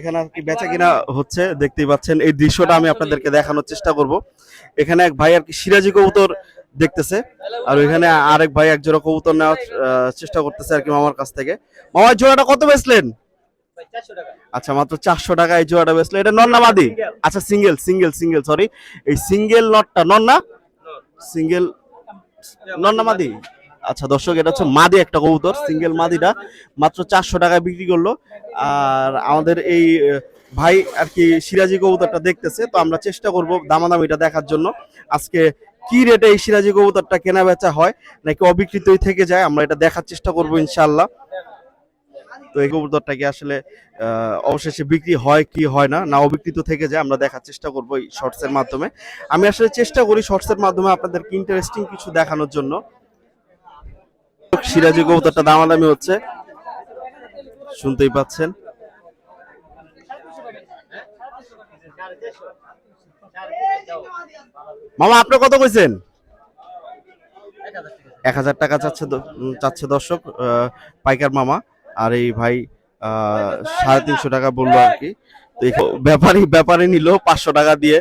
এখানে আর কি বেচা কিনা হচ্ছে দেখতেই পাচ্ছেন। এই দৃশ্যটা আমি আপনাদেরকে দেখানোর চেষ্টা করব। এখানে এক ভাই আর কি সিরাজি কবুতর দেখতেছে। আর ওইখানে আরেক ভাই এক জোড়া কবুতর নেওয়ার চেষ্টা করতেছে আর কি মামার কাছ থেকে। মামার জোড়াটা কত বেচলেন? আচ্ছা মাত্র চারশো টাকা এই জোড়াটা বেচলো এটা নন না আচ্ছা সিঙ্গেল সিঙ্গেল সিঙ্গেল সরি এই সিঙ্গেল নটটা নন না সিঙ্গেল নন না মাদি আচ্ছা দর্শক, এটা হচ্ছে মাদি একটা কবুতর সিঙ্গেল মাদিটা, মাত্র চারশো টাকায় বিক্রি করল। আর আমাদের এই ভাই আর কি সিরাজি কবুতরটা দেখতেছে, তো আমরা চেষ্টা করব দামাদামিটা দেখার জন্য। আজকে কি রেটে এই সিরাজি কবুতরটা কেনা বেচা হয়, নাকি অবিকৃতই থেকে যায়, আমরা এটা দেখার চেষ্টা করব ইনশাল্লাহ তো এই কবুতরটা কি আসলে অবশেষে বিক্রি হয় কি হয় না না অবিকৃত থেকে যায়, আমরা দেখার চেষ্টা করব এই শর্টসের মাধ্যমে। আমি আসলে চেষ্টা করি শর্টসের মাধ্যমে আপনাদেরকে ইন্টারেস্টিং কিছু দেখানোর জন্য। সিরাজি কবুতরটা দামাদামি হচ্ছে। শুনতেই পাচ্ছেন। মামা, আপনি কত কইছেন? এক হাজার টাকা চাচ্ছে চাচ্ছে দর্শক পাইকার মামা। আর এই ভাই সাড়ে তিনশো টাকা বলল আর কি। তো ব্যাপারী ব্যাপারী নিল পাঁচশো টাকা দিয়ে।